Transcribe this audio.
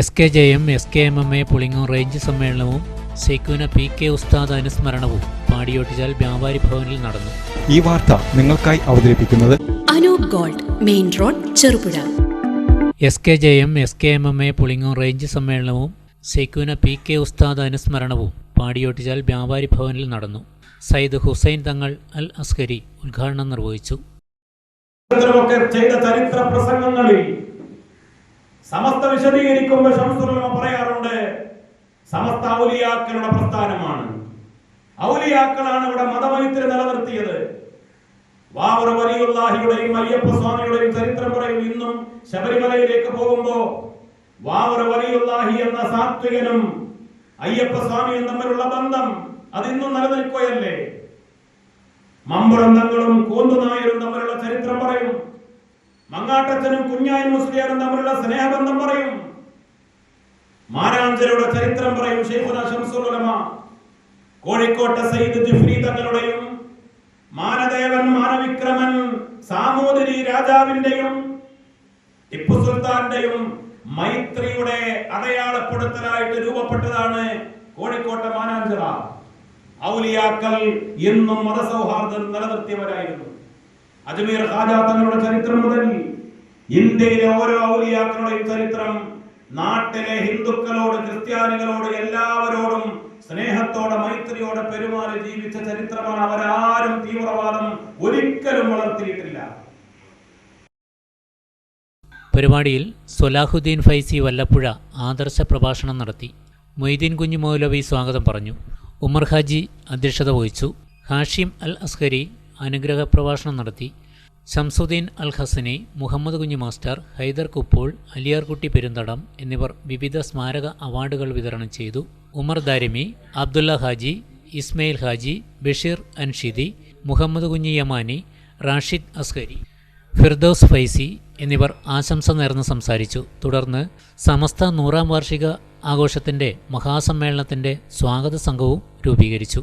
S K J M S K M M A Pulingoor range സമ്മേളനവും സെക്യൂന P K ഉസ്താദ് അനുസ്മരണവും പാടിയോട്ടിച്ചാൽ വ്യാപാരി ഭവനിൽ നടന്നു. ഈ വാർത്ത നിങ്ങൾക്കായി അവതരിപ്പിക്കുന്നത് Anoop gold main road Cherupuzha. S K J M S K M M A Pulingoor range സമ്മേളനവും സെക്യൂന പി കെ ഉസ്താദ് അനുസ്മരണവും പാടിയോട്ടിച്ചാൽ വ്യാപാരി ഭവനിൽ നടന്നു. സയ്യിദ് ഹുസൈൻ തങ്ങൾ അൽ അസ്കരി ഉദ്ഘാടനം നിർവഹിച്ചു. ചരിത്ര പ്രസംഗങ്ങളിൽ സമസ്ത വിശദീകരിക്കുമ്പോൾ ഷംസുലമ പറയാറുണ്ട് സമസ്ത ഔലിയാക്കളുടെ പ്രസ്ഥാനമാണ്. ഔലിയാക്കളാണ് ഇവിടെ മതമൈത്രി നിലനിർത്തിയത്. വാവർ വലിയുള്ളാഹിയുടെയും അയ്യപ്പ സ്വാമിയുടെയും ചരിത്രം പറയും ഇന്നും ശബരിമലയിലേക്ക് പോകുമ്പോ വാവർ വലിയുള്ളാഹി എന്ന സാത്വികനും അയ്യപ്പ സ്വാമിയും തമ്മിലുള്ള ബന്ധം അതിന്നും നിലനിൽക്കുകയല്ലേ? മമ്പുറന്തങ്ങളും കൂന്തുനായരും തമ്മിലുള്ള മങ്ങാട്ടച്ചനും കുഞ്ഞായും മുസ്ലിയാരും തമ്മിലുള്ള സ്നേഹബന്ധം പറയും. മാരാഞ്ചരുടെ ചരിത്രം പറയും ഷെയ്ഖുന കോഴിക്കോട്ടെ സയ്യിദ് ജിഫ്രി തങ്ങളുടെയും മാനദേവൻ മാനവിക്രമൻ സാമൂതിരി രാജാവിന്റെയും ടിപ്പു സുൽത്താന്റെയും മൈത്രിയുടെ അടയാളപ്പെടുത്തലായിട്ട് രൂപപ്പെട്ടതാണ് കോഴിക്കോട്ടെ മാനാഞ്ചിറ. ഔലിയാക്കൽ എന്നും മതസൗഹാർദ്ദം നിലനിർത്തിയവരായിരുന്നു. അജ്മീർ ഹാജാ തങ്ങളുടെ ചരിത്രം മുതൽ ഇന്ത്യയിലെ ഓരോ ഔലിയാക്കളുടെയും ചരിത്രം നാട്ടിലെ ഹിന്ദുക്കളോട് ക്രിസ്ത്യാനികളോട് എല്ലാവരോടും സ്നേഹത്തോടെ മൈത്രിയോടെ പെരുമാറി ജീവിച്ച ചരിത്രമാണ് അവരാരും തീവ്രവാദം ഒരിക്കലും വളർത്തിയിട്ടില്ല. പരിപാടിയിൽ സൊലാഹുദ്ദീൻ ഫൈസി വല്ലപ്പുഴ ആദർശ പ്രഭാഷണം നടത്തി മൊയ്തീൻ കുഞ്ഞു മൗലവി സ്വാഗതം പറഞ്ഞു. ഉമർ ഹാജി അധ്യക്ഷത വഹിച്ചു. ഹാഷിം അൽ അസ്കരി അനുഗ്രഹ പ്രഭാഷണം നടത്തി ഷംസുദ്ദീൻ അൽ ഹസനി മുഹമ്മദ് കുഞ്ഞു മാസ്റ്റർ ഹൈദർ കുപ്പോൾ അലിയാർകുട്ടി പെരുന്തടം എന്നിവർ വിവിധ സ്മാരക അവാർഡുകൾ വിതരണം ചെയ്തു. ഉമർ ദാരിമി അബ്ദുല്ല ഹാജി ഇസ്മയിൽ ഹാജി ബഷീർ അൻഷിദി മുഹമ്മദ് കുഞ്ഞി യമാനി റാഷിദ് അസ്കരി ഫിർദൌസ് ഫൈസി എന്നിവർ ആശംസ നേർന്ന് സംസാരിച്ചു. തുടർന്ന് സമസ്ത നൂറാം വാർഷിക ആഘോഷത്തിന്റെ മഹാസമ്മേളനത്തിന്റെ സ്വാഗത സംഘവും രൂപീകരിച്ചു.